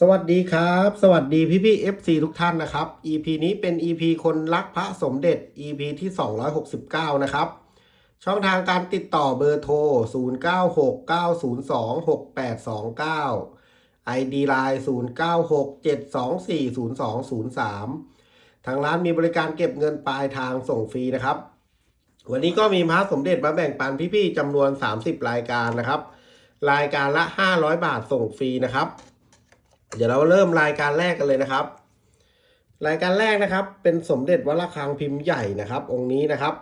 สวัสดีครับ สวัสดีพี่พี่ FC ทุกท่านนะครับ EP นี้เป็น EP คนรักพระสมเด็จ EP ที่ 269 นะครับ ช่องทางการติดต่อเบอร์โทร 0969026829 ID Line 0967240203 ทางร้านมีบริการเก็บเงินปลายทางส่งฟรีนะครับ วันนี้ก็มีพระสมเด็จมาแบ่งปันพี่ๆจำนวน 30 รายการนะครับ รายการละ 500 บาทส่งฟรีนะครับ เดี๋ยวเราเริ่มรายการแรกกันเลยนะครับ รายการแรกนะครับ เป็นสมเด็จวัดระฆังพิมพ์ใหญ่นะครับ องค์นี้นะครับ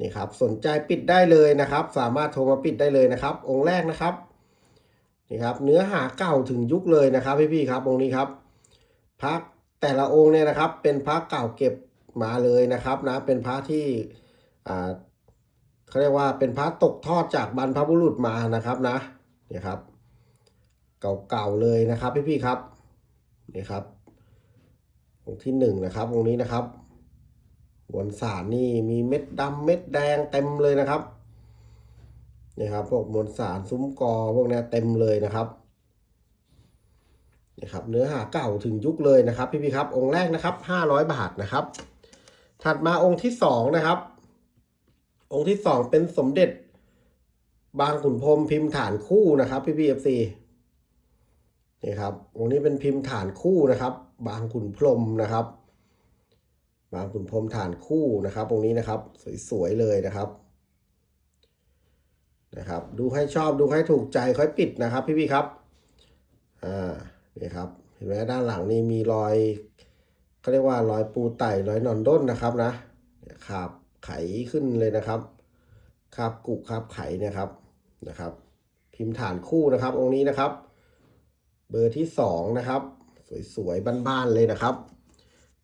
นี่ครับ สนใจปิดได้เลยนะครับ สามารถโทรมาปิดได้เลยนะครับ องค์แรกนะครับนี่ครับ เนื้อหาเก่าถึงยุคเลยนะครับ พี่ๆครับ องค์นี้ครับพระแต่ละองค์เนี่ยนะครับ เป็นพระเก่าเก็บมาเลยนะครับนะเป็นพระที่อ่าเขาเรียกว่าเป็นพระตกทอดจากบรรพบุรุษมานะครับนะเนี่ยครับ เก่าๆเลยนะครับพี่ๆครับนี่ครับองค์ที่หนึ่งนะครับองค์นี้นะครับบนสารนี่มีเม็ดดำเม็ดแดงเต็มเลยนะครับนี่ครับพวกมวลสารซุ้มกอพวกนี้เต็มเลยนะครับนี่ครับเนื้อหาเก่าถึงยุคเลยนะครับ พี่ๆครับ องค์แรกนะครับห้าร้อยบาทนะครับ ถัดมาองค์ที่สองนะครับ องค์ที่สองเป็นสมเด็จ บางขุนพรมพิมพ์ฐานคู่นะครับ พี่พีเอฟซี นี่ครับองค์นี้เป็นพิมพ์ฐานคู่นะครับ บางขุนพรมนะครับ บางขุนพรมฐานคู่นะครับองค์นี้นะครับ สวยๆเลยนะครับนะครับ ดูให้ชอบดูให้ถูกใจค่อยปิดนะครับ พี่ๆครับอ่านี่ครับเห็นไหมด้านหลังนี่มีรอยเขาเรียกว่ารอยปูไต่รอยนอนด้นนะครับนะขาบไขขึ้นเลยนะครับขาบกุขาบไขนะครับนะครับ พิมพ์ฐานคู่นะครับองค์นี้นะครับ เบอร์ที่สองนะครับ สวยๆบ้านๆเลยนะครับ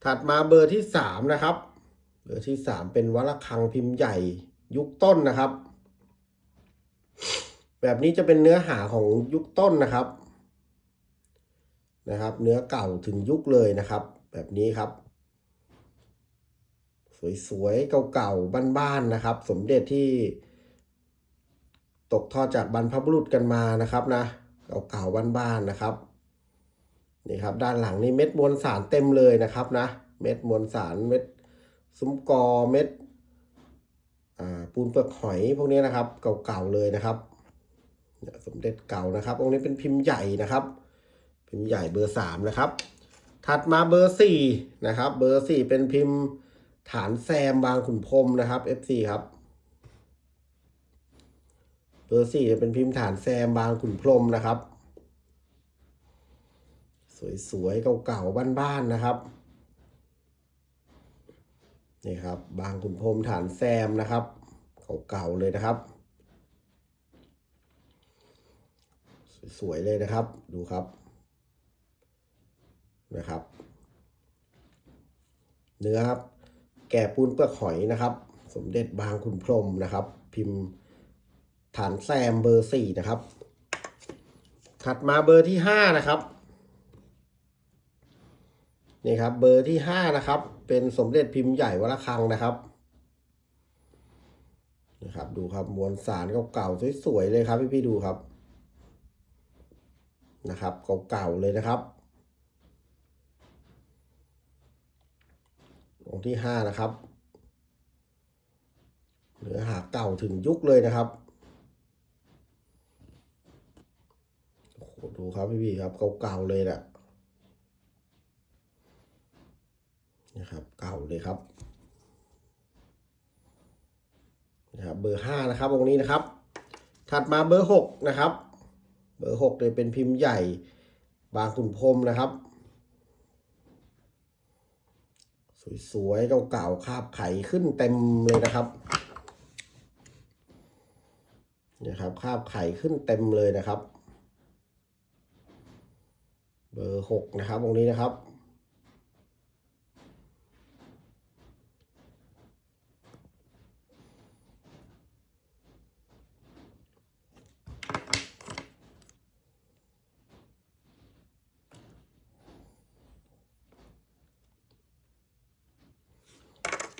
ถัดมาเบอร์ที่สามนะครับ เบอร์ที่สามเป็นวัลคังพิมพ์ใหญ่ยุคต้นนะครับ แบบนี้จะเป็นเนื้อหาของยุคต้นนะครับนะครับ เนื้อเก่าถึงยุคเลยนะครับ แบบนี้ครับ สวยๆเก่าๆบ้านๆนะครับ สมเด็จที่ ตกทอดจากบรรพบุรุษกันมานะครับนะ เก่าๆบ้านๆนะครับนี่ครับด้านหลังนี่เม็ดมวลสารเต็มเลยนะครับนะเม็ดมวลสารเม็ดซุ้มกอเม็ดปูนเปลือกหอยพวกนี้นะครับ เก่าๆเลยนะครับสมเด็จเก่านะครับองค์นี้เป็นพิมพ์ใหญ่นะครับ พิมพ์ใหญ่เบอร์สามนะครับ ถัดมาเบอร์สี่นะครับ เบอร์สี่เป็นพิมพ์ฐานแซมบางขุนพรมนะครับ FC ครับ บอร์สี่เป็นพิมพ์ฐานแซมบางขุนพรมนะครับ สวยๆ เก่าๆ บ้านๆ นะครับ นี่ครับ บางขุนพรมฐานแซมนะครับ เก่าๆ เลยนะครับ สวยๆ เลยนะครับ ดูครับ นะครับ เนื้อครับ แก่ปูนเปลือกหอยนะครับ สมเด็จบางขุนพรมนะครับ พิมพ์ ฐานแซมเบอร์สี่นะครับ ถัดมาเบอร์ที่ห้านะครับนี่ครับเบอร์ที่ห้านะครับ เป็นสมเด็จพิมพ์ใหญ่วัดระฆังนะครับนะครับ ดูครับมวลสารเก่าๆสวยๆเลยครับ พี่ๆดูครับนะครับเก่าๆเลยนะครับองค์ที่ห้านะครับเนื้อหาเก่าถึงยุคเลยนะครับ โอ้โห ดูครับพี่พี่ครับเก่าๆเลยแหละนะครับเก่าเลยครับนะครับเบอร์ห้านะครับองค์นี้นะครับ ถัดมาเบอร์หกนะครับ เบอร์หกเลยเป็นพิมพ์ใหญ่บางขุนพรมนะครับ สวยๆเก่าๆคาบไขขึ้นเต็มเลยนะครับนี่ยครับคาบไข่ขึ้นเต็มเลยนะครับ เบอร์หกนะครับตรงนี้นะครับ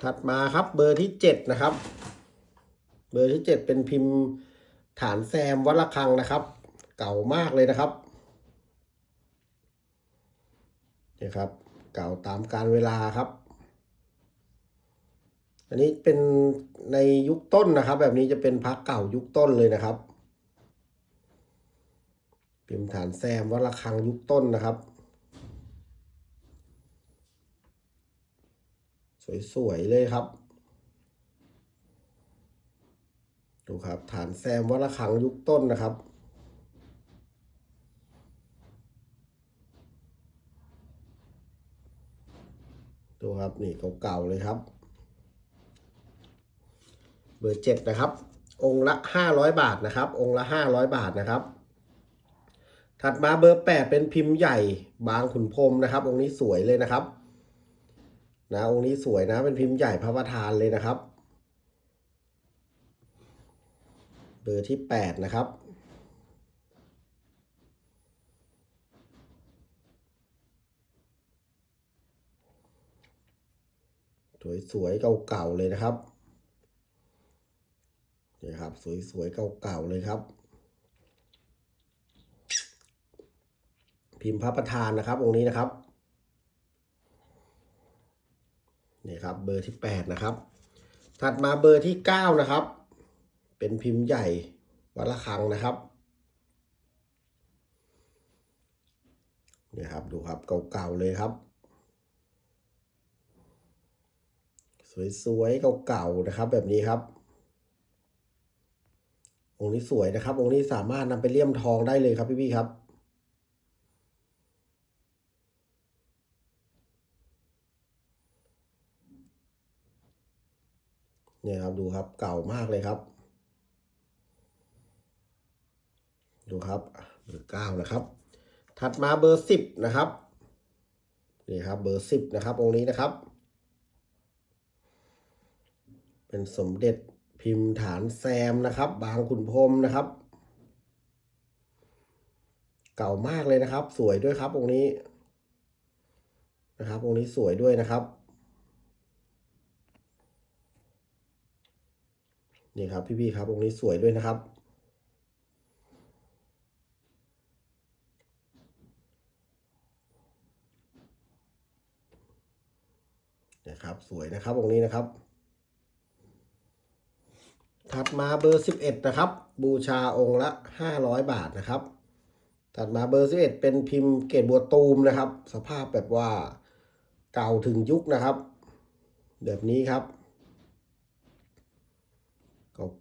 ถัดมาครับเบอร์ที่เจ็ดนะครับ เบอร์ที่เจ็ดเป็นพิมพ์ฐานแซมวัดระฆังนะครับ เก่ามากเลยนะครับ นี่ครับ เก่าตามการเวลาครับ อันนี้เป็นในยุคต้นนะครับ แบบนี้จะเป็นพักเก่ายุคต้นเลยนะครับพิมพ์ฐานแซมวัดระฆังยุคต้นนะครับ สวยๆเลยครับดูครับฐานแซมวัดระฆังยุคต้นนะครับ ดูครับนี่เก่าๆเลยครับ เบอร์เจ็ดนะครับ องค์ละห้าร้อยบาทนะครับ องค์ละห้าร้อยบาทนะครับ ถัดมาเบอร์แปดเป็นพิมพ์ใหญ่บางขุนพรมนะครับ องค์นี้สวยเลยนะครับนะองค์นี้สวยนะเป็นพิมพ์ใหญ่พระประธานเลยนะครับ เบอร์ที่แปดนะครับ สวยๆเก่าๆเลยนะครับนี่ครับ สวยๆเก่าๆเลยครับ พิมพ์พระประธานนะครับองค์นี้นะครับนี่ครับ เบอร์ที่แปดนะครับ ถัดมาเบอร์ที่เก้านะครับ เป็นพิมพ์ใหญ่วัดระฆังนะครับนี่ครับดูครับเก่าๆเลยครับ สวยๆเก่าๆนะครับ แบบนี้ครับ องค์นี้สวยนะครับ องค์นี้สามารถนำไปเลี่ยมทองได้เลยครับพี่ๆครับเนี่ยครับดูครับเก่ามากเลยครับ ดูครับเบอร์เก้านะครับ ถัดมาเบอร์สิบนะครับนี่ครับเบอร์สิบนะครับองค์นี้นะครับ เป็นสมเด็จพิมพ์ฐานแซมนะครับ บางขุนพรมนะครับ เก่ามากเลยนะครับ สวยด้วยครับองค์นี้นะครับองค์นี้สวยด้วยนะครับนี่ครับพี่ๆครับองค์นี้สวยด้วยนะครับนะครับสวยนะครับองค์นี้นะครับ ถัดมาเบอร์สิบเอ็ดนะครับ บูชาองค์ละห้าร้อยบาทนะครับ ถัดมาเบอร์สิบเอ็ดเป็นพิมพ์เกตบัวตูมนะครับ สภาพแบบว่าเก่าถึงยุคนะครับ แบบนี้ครับ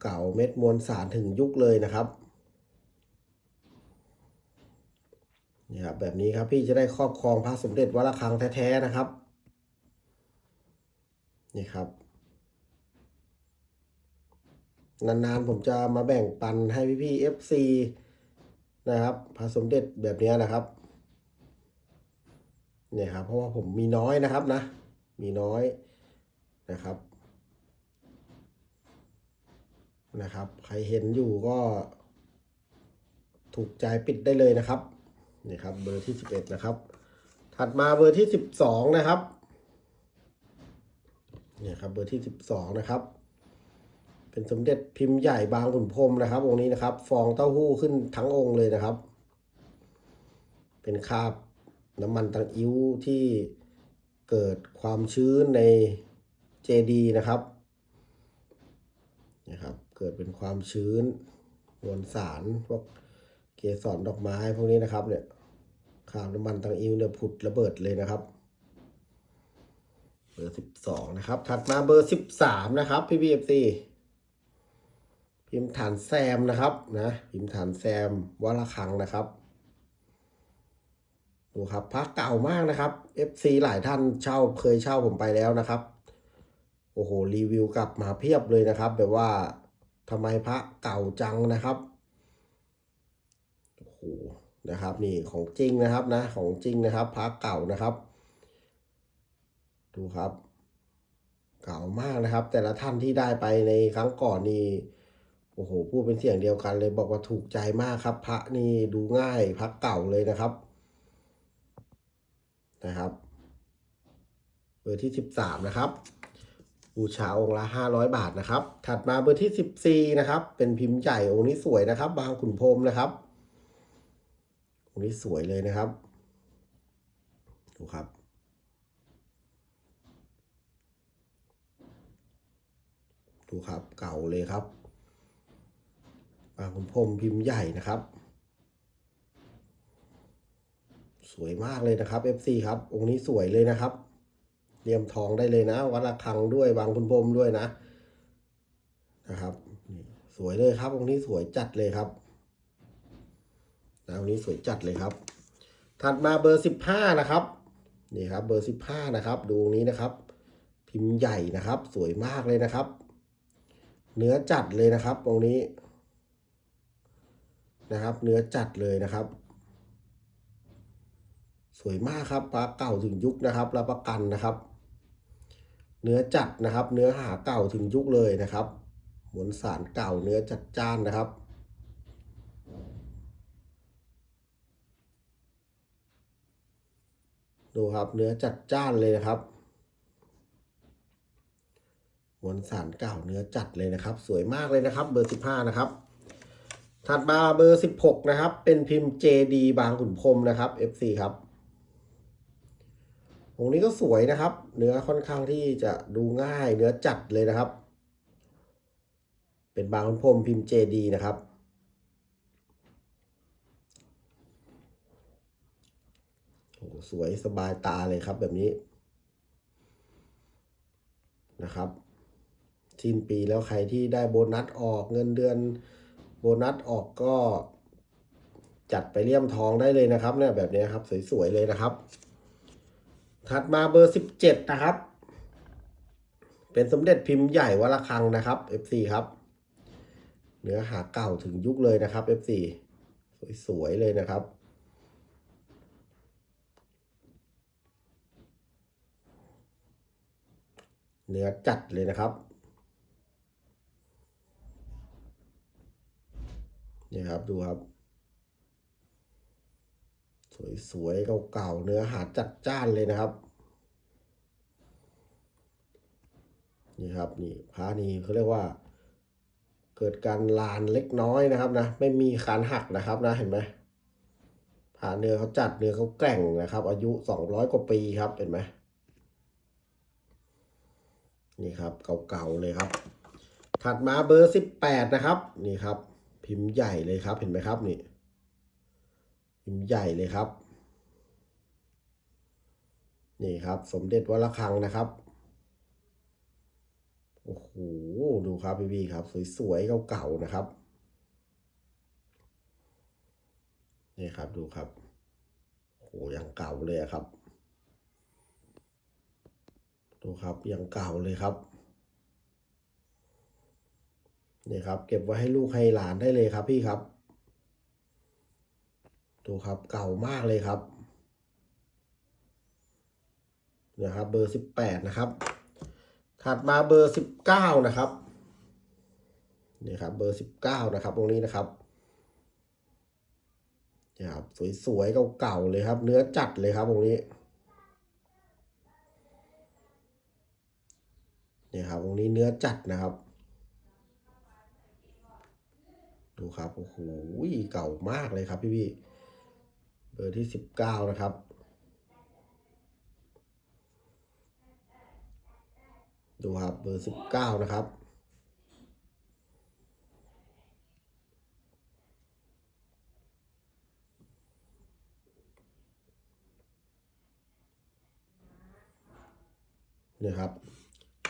เก่าๆเม็ดมวลสารถึงยุคเลยนะครับนี่ครับแบบนี้ครับพี่จะได้ครอบครองพระสมเด็จวัดระฆังแท้ๆนะครับ นี่ครับ นานๆผมจะมาแบ่งปันให้พี่ๆ FC นะครับพระสมเด็จแบบนี้นะครับเนี่ยครับ เพราะว่าผมมีน้อยนะครับนะ มีน้อยนะครับนะครับ ใครเห็นอยู่ก็ถูกใจปิดได้เลยนะครับนี่ครับ เบอร์ที่สิบเอ็ดนะครับ ถัดมาเบอร์ที่สิบสองนะครับเนี่ยครับ เบอร์ที่สิบสองนะครับ เป็นสมเด็จพิมพ์ใหญ่บางขุนพรมนะครับ องค์นี้นะครับ ฟองเต้าหู้ขึ้นทั้งองค์เลยนะครับ เป็นคราบน้ำมันตังอิ้วที่เกิดความชื้นในเจดีนะครับนะครับ เกิดเป็นความชื้นมวลสารพวกเกสรดอกไม้พวกนี้นะครับเนี่ยคราบน้ำมันตังอิ้วเนี่ยผุดระเบิดเลยนะครับเบอร์สิบสองนะครับ ถัดมาเบอร์สิบสามนะครับพี่พีเอฟซี พิมพ์ฐานแซมนะครับนะพิมพ์ฐานแซมวัดระฆังนะครับดูครับพระเก่ามากนะครับ FC หลายท่านเช่าเคยเช่าผมไปแล้วนะครับโอ้โหรีวิวกลับมาเพียบเลยนะครับ แบบว่าทำไมพระเก่าจังนะครับโอ้โหนะครับนี่ของจริงนะครับนะของจริงนะครับพระเก่านะครับ ดูครับ เก่ามากนะครับ แต่ละท่านที่ได้ไปในครั้งก่อนนี่ โอ้โหพูดเป็นเสียงเดียวกันเลยบอกว่าถูกใจมากครับ พระนี่ดูง่ายพระเก่าเลยนะครับนะครับเบอร์ที่สิบสามนะครับ บูชาองค์ละห้าร้อยบาทนะครับ ถัดมาเบอร์ที่สิบสี่นะครับ เป็นพิมพ์ใหญ่องค์นี้สวยนะครับ บางขุนพรมนะครับ องค์นี้สวยเลยนะครับ ดูครับ ดูครับเก่าเลยครับางคุณพรมพิมพ์ใหญ่นะครับ สวยมากเลยนะครับ FC ครับ องค์นี้สวยเลยนะครับเรียมทองได้เลยนะ วัดระฆังด้วยบางคุณพรมด้วยนะ นะครับสวยเลยครับ องค์นี้สวยจัดเลยครับนะองค์นี้สวยจัดเลยครับ ถัดมาเบอร์สิบห้านะครับนี่ครับ เบอร์สิบห้านะครับ ดูองค์นี้นะครับ พิมพ์ใหญ่นะครับ สวยมากเลยนะครับ เนื้อจัดเลยนะครับตรงนี้ นะครับ เนื้อจัดเลยนะครับ สวยมากครับปลาเก่าถึงยุคนะครับรับประกันนะครับ เนื้อจัดนะครับ เนื้อหาเก่าถึงยุคเลยนะครับมวลสารเก่าเนื้อจัดจ้านนะครับดูครับเนื้อจัดจ้านเลยนะครับมวลสารเก่าเนื้อจัดเลยนะครับ สวยมากเลยนะครับ เบอร์สิบห้านะครับ ถัดมาเบอร์สิบหกนะครับ เป็นพิมพ์ JD บางขุนพรมนะครับ FC ครับองนี้ก็สวยนะครับ เนื้อค่อนข้างที่จะดูง่ายเนื้อจัดเลยนะครับ เป็นบางขุนพรมพิมพ์ JD นะครับ โอ้โหสวยสบายตาเลยครับแบบนี้นะครับสิ้นปีแล้วใครที่ได้โบนัสออกเงินเดือน โบนัสออกก็จัดไปเลี่ยมทองได้เลยนะครับเนี่ยแบบนี้ครับสวยๆเลยนะครับ ถัดมาเบอร์สิบเจ็ดนะครับ เป็นสมเด็จพิมพ์ใหญ่วัดระฆังนะครับ FC ครับ เนื้อหาเก่าถึงยุคเลยนะครับ FC สวยๆเลยนะครับเนื้อจัดเลยนะครับ นี่ครับดูครับ สวยๆเก่าๆเนื้อหาจัดจ้านเลยนะครับ นี่ครับนี่พระนี่เขาเรียกว่า เกิดการลานเล็กน้อยนะครับนะไม่มีคานหักนะครับนะเห็นไหมผ่าเนื้อเขาจัดเนื้อเขาแกร่งนะครับ อายุสองร้อยกว่าปีครับเห็นไหมนี่ครับเก่าๆเลยครับ ถัดมาเบอร์สิบแปดนะครับ นี่ครับ พิมพ์ใหญ่เลยครับ เห็นไหมครับนี่ พิมพ์ใหญ่เลยครับ นี่ครับ สมเด็จวัดระฆังนะครับ โอ้โห ดูครับพี่พี่ครับ สวยๆเก่าๆนะครับ นี่ครับดูครับ โอ้โหยังเก่าเลยครับ ดูครับยังเก่าเลยครับ นี่ครับ เก็บไว้ให้ลูกให้หลานได้เลยครับพี่ครับดูครับเก่ามากเลยครับนะครับ เบอร์สิบแปดนะครับ ถัดมาเบอร์สิบเก้านะครับนี่ครับ เบอร์สิบเก้านะครับ ตรงนี้นะครับนี่ครับสวยๆเก่าๆเลยครับ เนื้อจัดเลยครับตรงนี้นี่ครับตรงนี้เนื้อจัดนะครับ ดูครับโอ้โหเก่ามากเลยครับพี่พี่เบอร์ที่สิบเก้านะครับ ดูครับเบอร์สิบเก้านะครับนี่ครับ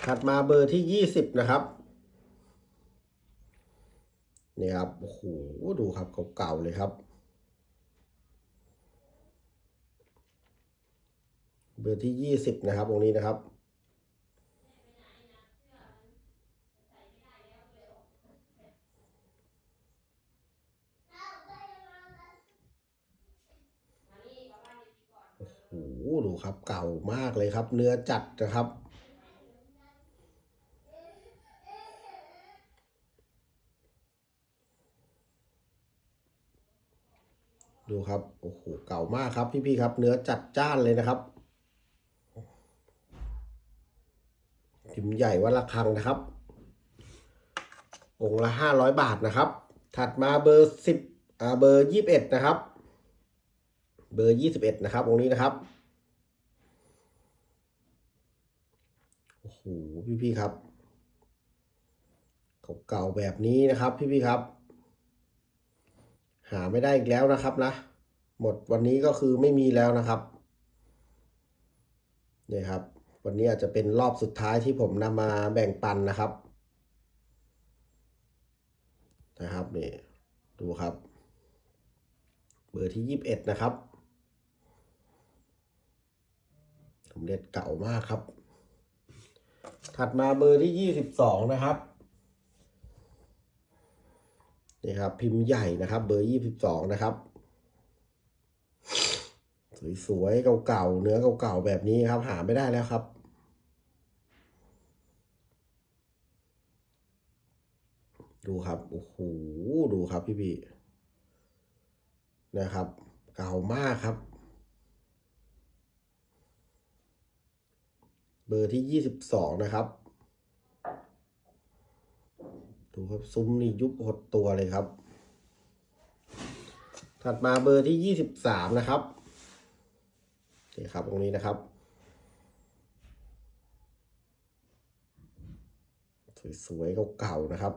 ถัดมาเบอร์ที่ยี่สิบนะครับ นี่ครับโอ้โหดูครับเก่าๆเลยครับ เบอร์ที่ยี่สิบนะครับตรงนี้นะครับโอ้โหดูครับเก่ามากเลยครับ เนื้อจัดนะครับ ดูครับ โอ้โห เก่ามากครับพี่ๆครับ เนื้อจัดจ้านเลยนะครับพิมใหญ่วัดละฆังนะครับ องละห้าร้อยบาทนะครับ ถัดมาเบอร์สิบอ่าเบอร์ยี่สิบเอ็ดนะครับ เบอร์ยี่สิบเอ็ดนะครับ องนี้นะครับ โอ้โห พี่ๆครับ เก่าๆแบบนี้นะครับ พี่ๆครับ หาไม่ได้อีกแล้วนะครับนะ หมดวันนี้ก็คือไม่มีแล้วนะครับนี่ครับ วันนี้อาจจะเป็นรอบสุดท้ายที่ผมนำมาแบ่งปันนะครับ นะครับนี่ดูครับ เบอร์ที่ยี่สิบเอ็ดนะครับสมเด็จเก่ามากครับ ถัดมาเบอร์ที่ยี่สิบสองนะครับ นี่ครับพิมพ์ใหญ่นะครับ เบอร์ยี่สิบสองนะครับ สวยๆเก่าๆเนื้อเก่าๆแบบนี้ครับ หาไม่ได้แล้วครับดูครับ โอ้โห ดูครับพี่พี่ๆนะครับ เก่ามากครับ เบอร์ที่ยี่สิบสองนะครับ ดูครับซุ้มนี่ยุบหดตัวเลยครับ ถัดมาเบอร์ที่ยี่สิบสามนะครับนี่ครับ ตรงนี้นะครับ สวยๆเก่าๆนะครับ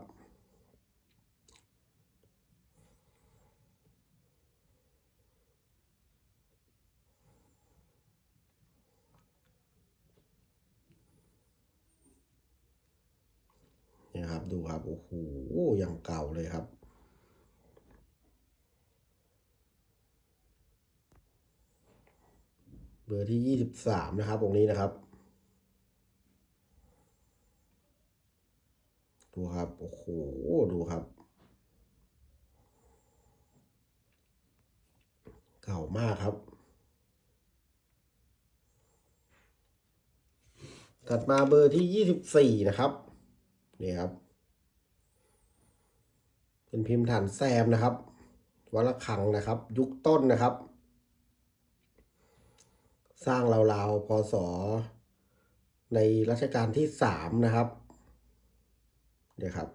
นี่ครับ ดูครับ โอ้โหอย่างเก่าเลยครับ เบอร์ที่ยี่สิบสามนะครับ ตรงนี้นะครับ ดูครับ โอ้โห ดูครับ เก่ามากครับถัดมาเบอร์ที่ยี่สิบสี่นะครับ นี่ครับ เป็นพิมพ์ฐานแซมนะครับวัลคังนะครับ ยุคต้นนะครับ สร้างราวๆพศในรัชกาลที่สามนะครับเนี่ยครับ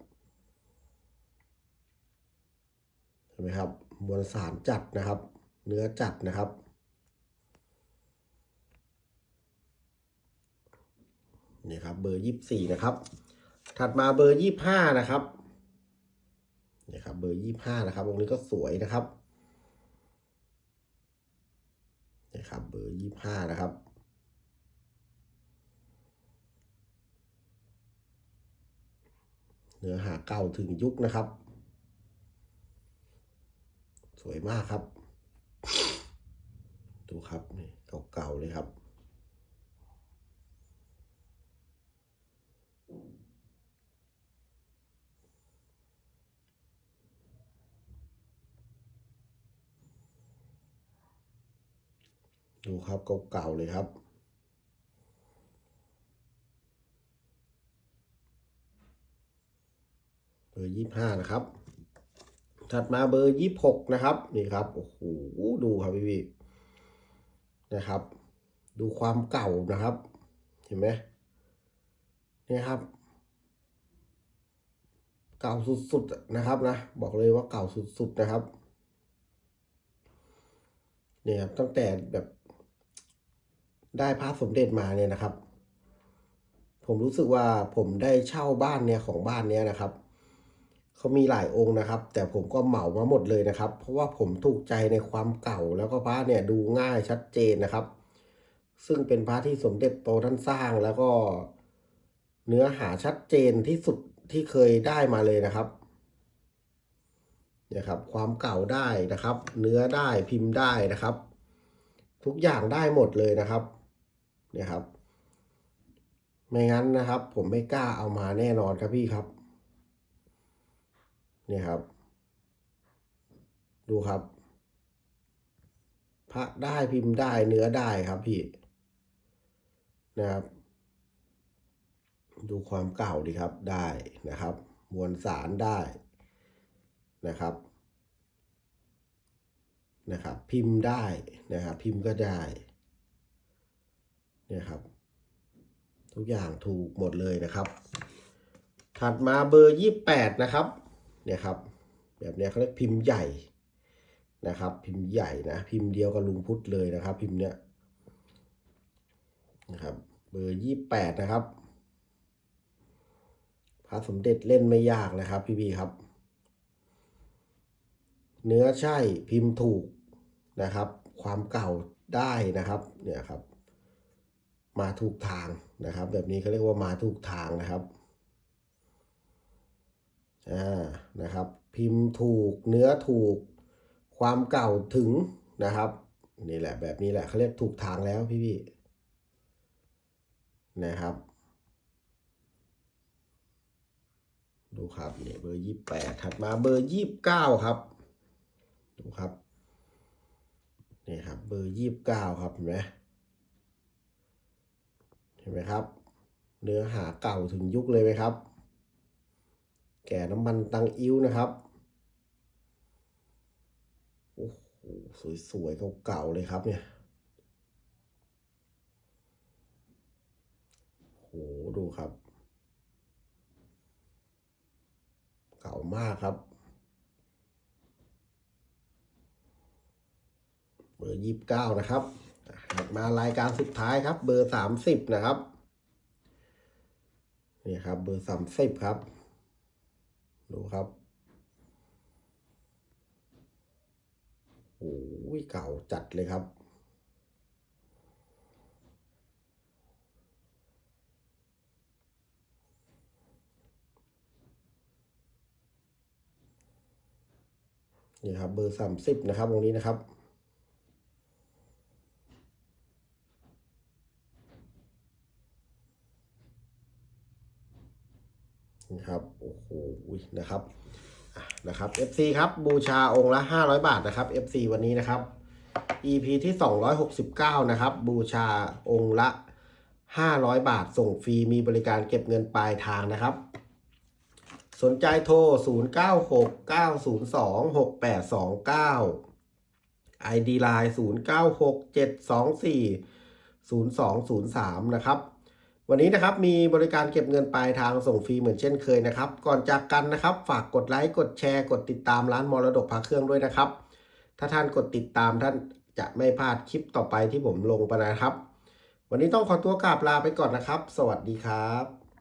เห็นไหมครับ มวลสารจัดนะครับ เนื้อจัดนะครับ นี่ครับ เบอร์ยี่สิบสี่นะครับ ถัดมาเบอร์ยี่ห้านะครับนี่ครับ เบอร์ยี่ห้านะครับวงนี้ก็สวยนะครับนี่ครับเบอร์ยี่ห้านะครับเนื้อหาเก่าถึงยุคนะครับ สวยมากครับ ดูครับนี่เก่าๆเลยครับ ดูครับเก่าๆเลยครับ เบอร์ยี่ห้านะครับ ถัดมาเบอร์ยี่หกนะครับ นี่ครับ โอ้โห ดูครับพี่พี่นะครับ ดูความเก่านะครับ เห็นไหมนี่ครับ เก่าสุดๆนะครับนะ บอกเลยว่าเก่าสุดๆนะครับเนี่ยครับตั้งแต่แบบ ได้พระสมเด็จมาเนี่ยนะครับ ผมรู้สึกว่าผมได้เช่าบ้านเนี่ยของบ้านเนี้ยนะครับเขามีหลายองค์นะครับ แต่ผมก็เหมามาหมดเลยนะครับ เพราะว่าผมถูกใจในความเก่าแล้วก็พระเนี่ยดูง่ายชัดเจนนะครับ ซึ่งเป็นพระที่สมเด็จโตท่านสร้างแล้วก็ เนื้อหาชัดเจนที่สุดที่เคยได้มาเลยนะครับเนี่ยครับความเก่าได้นะครับ เนื้อได้พิมพ์ได้นะครับ ทุกอย่างได้หมดเลยนะครับ นี่ยครับ ไม่งั้นนะครับ ผมไม่กล้าเอามาแน่นอนครับพี่ครับ เนี่ยครับ ดูครับ พระได้พิมพ์ได้เนื้อได้ครับพี่ นะครับ ดูความเก่าดีครับได้นะครับ มวลสารได้นะครับนะครับ พิมพ์ได้นะครับ พิมพ์ก็ได้ เนี่ยครับ ทุกอย่างถูกหมดเลยนะครับ ถัดมาเบอร์ยี่แปดนะครับเนี่ยครับ แบบนี้เขาเรียกพิมพ์ใหญ่นะครับ พิมพ์ใหญ่นะ พิมพ์เดียวกับลุงพุทธเลยนะครับ พิมพ์เนี้ยนะครับ เบอร์ยี่แปดนะครับพระสมเด็จเล่นไม่ยากนะครับ พี่ๆครับ เนื้อใช่พิมพ์ถูกนะครับ ความเก่าได้นะครับ เนี่ยครับ มาถูกทางนะครับ แบบนี้เขาเรียกว่ามาถูกทางนะครับอ่านะครับ พิมพ์ถูกเนื้อถูกความเก่าถึงนะครับนี่แหละแบบนี้แหละเขาเรียกถูกทางแล้วพี่ๆนะครับ ดูครับเนี่ยเบอร์ยี่แปดถัดมาเบอร์ยี่บเก้าครับ ดูครับนี่ครับเบอร์ยี่บเก้าครับเห็นไหม ห็นไหมครับ เนื้อหาเก่าถึงยุคเลยไหมครับ แก่น้ำมันตังอิ้วนะครับโอ้โหสวยๆเก่าๆเลยครับเนี่ยโหดูครับ เก่ามากครับเบอร์ยี่สิบเก้านะครับ มารายการสุดท้ายครับ เบอร์สามสิบนะครับ นี่ครับ เบอร์สามสิบครับ ดูครับโอ้ยเก่าจัดเลยครับนี่ครับเบอร์สามสิบนะครับตรงนี้นะครับ นี่ครับโอ้โหนะครับนะครับ FC ครับบูชาองค์ละ 500 บาทนะครับ FC วันนี้นะครับ EP ที่ 269 นะครับ บูชาองค์ละ 500 บาท ส่งฟรีมีบริการเก็บเงินปลายทางนะครับ สนใจโทร 0969026829 ID Line 0967240203 นะครับ วันนี้นะครับมีบริการเก็บเงินปลายทางส่งฟรีเหมือนเช่นเคยนะครับ ก่อนจากกันนะครับ ฝากกดไลค์กดแชร์กดติดตามร้านมรดกพระเครื่องด้วยนะครับ ถ้าท่านกดติดตามท่านจะไม่พลาดคลิปต่อไปที่ผมลงไปนะครับ วันนี้ต้องขอตัวกราบลาไปก่อนนะครับ สวัสดีครับ